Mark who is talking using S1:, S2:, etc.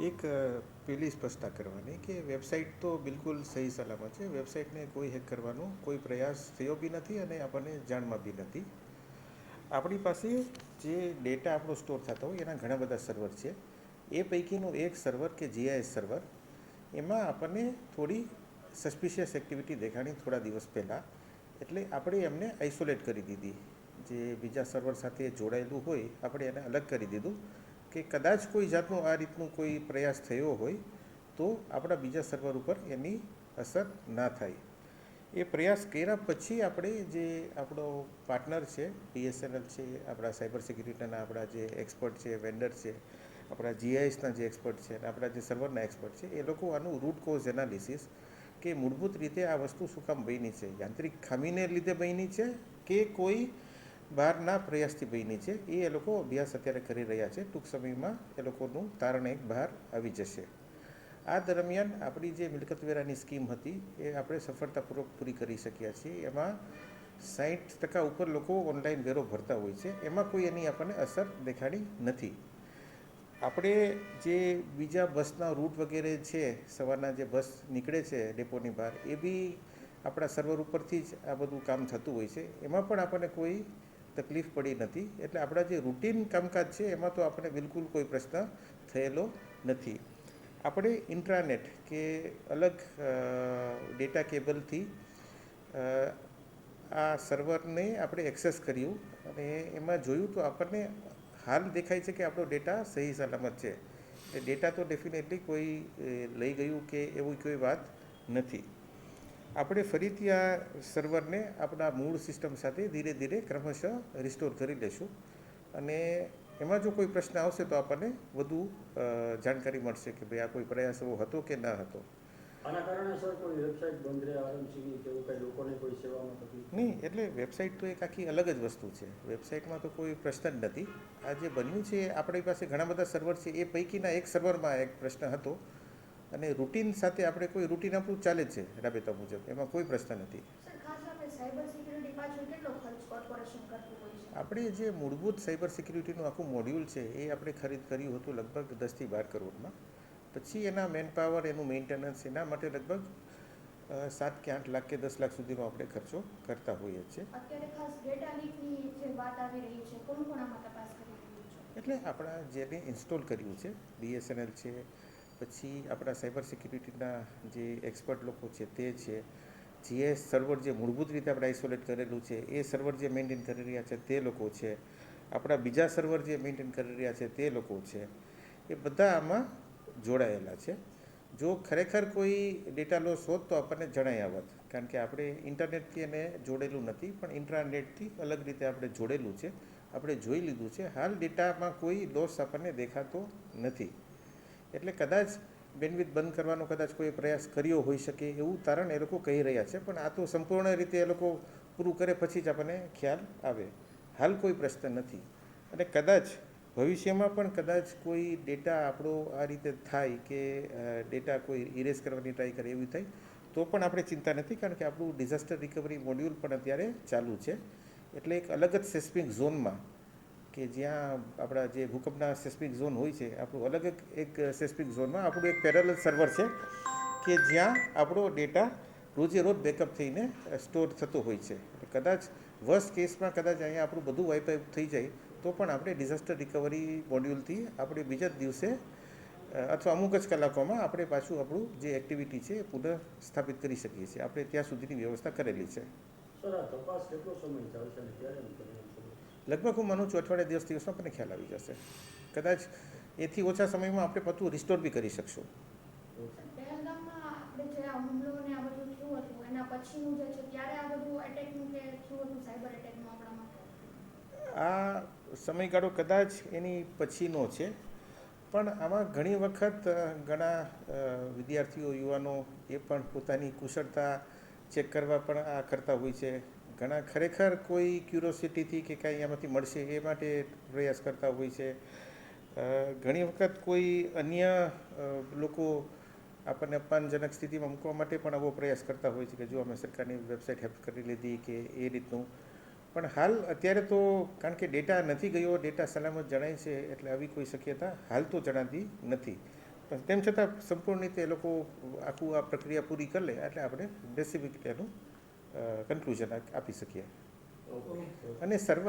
S1: એક પેલી સ્પષ્ટતા કરવાની કે વેબસાઇટ તો બિલકુલ સહી સલામત છે. વેબસાઇટને કોઈ હેક કરવાનો કોઈ પ્રયાસ થયો બી નથી અને આપણને જાણમાં બી નથી. આપણી પાસે જે ડેટા આપણો સ્ટોર થતો હોય, એના ઘણા બધા સર્વર છે. એ પૈકીનું એક સર્વર કે જીઆઈએસ સર્વર, એમાં આપણને થોડી સસ્પિશિયસ એક્ટિવિટી દેખાણી થોડા દિવસ પહેલાં, એટલે આપણે એમને આઇસોલેટ કરી દીધી. જે બીજા સર્વર સાથે જોડાયેલું હોય, આપણે એને અલગ કરી દીધું. કે કદાચ કોઈ જાતનો આ રીતનું કોઈ પ્રયાસ થયો હોય, તો આપણા બીજા સર્વર ઉપર એની અસર ના થાય. એ પ્રયાસ કર્યા પછી આપણે જે આપણો પાર્ટનર છે બીએસએનએલ છે, આપણા સાયબર સિક્યુરિટીના આપણા જે એક્સપર્ટ છે વેન્ડર છે, આપણા જીઆઈએસના જે એક્સપર્ટ છે, અને આપણા જે સર્વરના એક્સપર્ટ છે, એ લોકો આનું રૂટ કોઝ એનાલિસિસ કે મૂળભૂત રીતે આ વસ્તુ શું કામ બની છે? યાંત્રિક ખામીને લીધે બની છે કે કોઈ બહારના પ્રયાસથી બની છે. એ એ લોકો અભ્યાસ અત્યારે કરી રહ્યા છે. ટૂંક સમયમાં એ લોકોનું તારણ એક બહાર આવી જશે. આ દરમિયાન આપણી જે મિલકત વેરાની સ્કીમ હતી, એ આપણે સફળતાપૂર્વક પૂરી કરી શક્યા છીએ. એમાં સાઠ ટકા ઉપર લોકો ઓનલાઈન વેરો ભરતા હોય છે. એમાં કોઈ એની આપણને અસર દેખાડી નથી. આપણે જે બીજા બસના રૂટ વગેરે છે, સવારના જે બસ નીકળે છે ડેપોની બહાર, એ બી આપણા સર્વર ઉપરથી જ આ બધું કામ થતું હોય છે. એમાં પણ આપણને કોઈ તકલીફ પડી નથી. એટલે આપણા જે રૂટીન કામકાજ છે, એમાં તો આપણે બિલકુલ કોઈ પ્રશ્ન થયેલો નથી. આપણે ઇન્ટ્રાનેટ કે અલગ ડેટા કેબલથી આ સર્વરને આપણે એક્સેસ કર્યું અને એમાં જોયું તો આપણને હાલ દેખાય છે કે આપણો ડેટા સહી સલામત છે. એ ડેટા તો ડેફિનેટલી કોઈ લઈ ગયું કે એવી કોઈ વાત નથી. આપણે ફરીથી આ સર્વરને આપણા મૂળ સિસ્ટમ સાથે ધીરે ધીરે ક્રમશઃ રિસ્ટોર કરી લેશું. અને એમાં જો કોઈ પ્રશ્ન આવશે તો આપણને વધુ જાણકારી મળશે કે ભાઈ આ કોઈ પ્રયાસ એવો હતો કે ન હતો. નહીં એટલે વેબસાઇટ તો એક આખી અલગ જ વસ્તુ છે. વેબસાઇટમાં તો કોઈ પ્રશ્ન જ નથી. આ જે બન્યું છે આપણી પાસે ઘણા બધા સર્વર છે એ પૈકીના એક સર્વરમાં એક પ્રશ્ન હતો. અને રૂટીન સાથે આપણે કોઈ રૂટીન આપણું ચાલે જ છે રાબેતા મુજબ? એમાં કોઈ પ્રશ્ન નથી.
S2: આપણે
S1: જે મૂળભૂત સાયબર સિક્યુરિટીનું આખું મોડ્યુલ છે એ આપણે ખરીદ કર્યું હતું લગભગ દસથી બાર કરોડમાં. પછી એના મેન પાવર એનું મેન્ટેનન્સ એના માટે લગભગ સાત કે આઠ લાખ કે દસ લાખ સુધીનો આપણે ખર્ચો કરતા હોઈએ છીએ. એટલે આપણા જેને ઇન્સ્ટોલ કર્યું છે બીએસએનએલ છે પછી આપણા સાયબર સિક્યુરિટીના જે એક્સપર્ટ લોકો છે તે છે, જે સર્વર જે મૂળભૂત રીતે આપણે આઇસોલેટ કરેલું છે, એ સર્વર જે મેન્ટેન કરી રહ્યા છે તે લોકો છે. આપણા બીજા સર્વર જે મેન્ટેન કરી રહ્યા છે તે લોકો છે. એ બધા આમાં જોડાયેલા છે. જો ખરેખર કોઈ ડેટા લોસ હોત તો આપણને જણાય આવત. કારણ કે આપણે ઇન્ટરનેટથી એને જોડેલું નથી, પણ ઇન્ટરનેટથી અલગ રીતે આપણે જોડેલું છે. આપણે જોઈ લીધું છે. હાલ ડેટામાં કોઈ લોસ આપણને દેખાતો નથી. એટલે કદાચ બેન્ડવિથ બંધ કરવાનો કદાચ કોઈ પ્રયાસ કર્યો હોઈ શકે એવું તારણ એ લોકો કહી રહ્યા છે, પણ આ તો સંપૂર્ણ રીતે એ લોકો પૂરું કરે પછી જ આપણને ખ્યાલ આવે. હાલ કોઈ પ્રશ્ન નથી. અને કદાચ ભવિષ્યમાં પણ કદાચ કોઈ ડેટા આપણો આ રીતે થાય કે ડેટા કોઈ ઇરેઝ કરવાની ટ્રાય કરે એવી થાય, તો પણ આપણે ચિંતા નથી, કારણ કે આપણું ડિઝાસ્ટર રિકવરી મોડ્યુલ પણ અત્યારે ચાલુ છે. એટલે એક અલગ જ સેસ્મિક ઝોનમાં કે જ્યાં આપણા જે ભૂકંપના સેસ્મિક ઝોન હોય છે, આપણું અલગ એક સેસ્મિક ઝોનમાં આપણું એક પેરેલલ સર્વર છે કે જ્યાં આપણો ડેટા રોજે રોજ બેકઅપ થઈને સ્ટોર થતો હોય છે. કદાચ વર્સ્ટ કેસમાં કદાચ અહીંયા આપણું બધું વાઇફાઈ થઈ જાય, તો પણ આપણે ડિઝાસ્ટર રિકવરી મોડ્યુલથી આપણે બીજા જ દિવસે અથવા અમુક જ કલાકોમાં આપણે પાછું આપણું જે એક્ટિવિટી છે એ પુનઃ સ્થાપિત કરી શકીએ છીએ. આપણે ત્યાં સુધીની વ્યવસ્થા કરેલી છે.
S3: સર, આ તપાસ કેટલો સમય ચાલશે અને ક્યારે
S1: લગભગ હું માનું છું અઠવાડિયા દિવસ દિવસમાં આપણને ખ્યાલ આવી જશે. કદાચ એથી ઓછા સમયમાં આપણે પતું રિસ્ટોર બી કરી શકશું.
S2: આ
S1: સમયગાળો કદાચ એની પછીનો છે પણ આમાં ઘણી વખત ઘણા વિદ્યાર્થીઓ યુવાનો એ પણ પોતાની કુશળતા ચેક કરવા પણ આ કરતા હોય છે. ઘણા ખરેખર કોઈ ક્યુરોસિટીથી કે કાંઈ એમાંથી મળશે એ માટે પ્રયાસ કરતા હોય છે. ઘણી વખત કોઈ અન્ય લોકો આપણને અપમાનજનક સ્થિતિમાં મૂકવા માટે પણ આવો પ્રયાસ કરતા હોય છે કે જો અમે સરકારની વેબસાઇટ હેલ્પ કરી લીધી કે એ રીતનું. પણ હાલ અત્યારે તો કારણ કે ડેટા નથી ગયો ડેટા સલામત જણાય છે એટલે આવી કોઈ શક્યતા હાલ તો જણાતી નથી. પણ તેમ છતાં સંપૂર્ણ રીતે એ લોકો આખું આ પ્રક્રિયા પૂરી કરી લે એટલે આપણે સ્પેસિફિક એનું કન્ક્લુઝન આપી શકીએ. અને સર્વર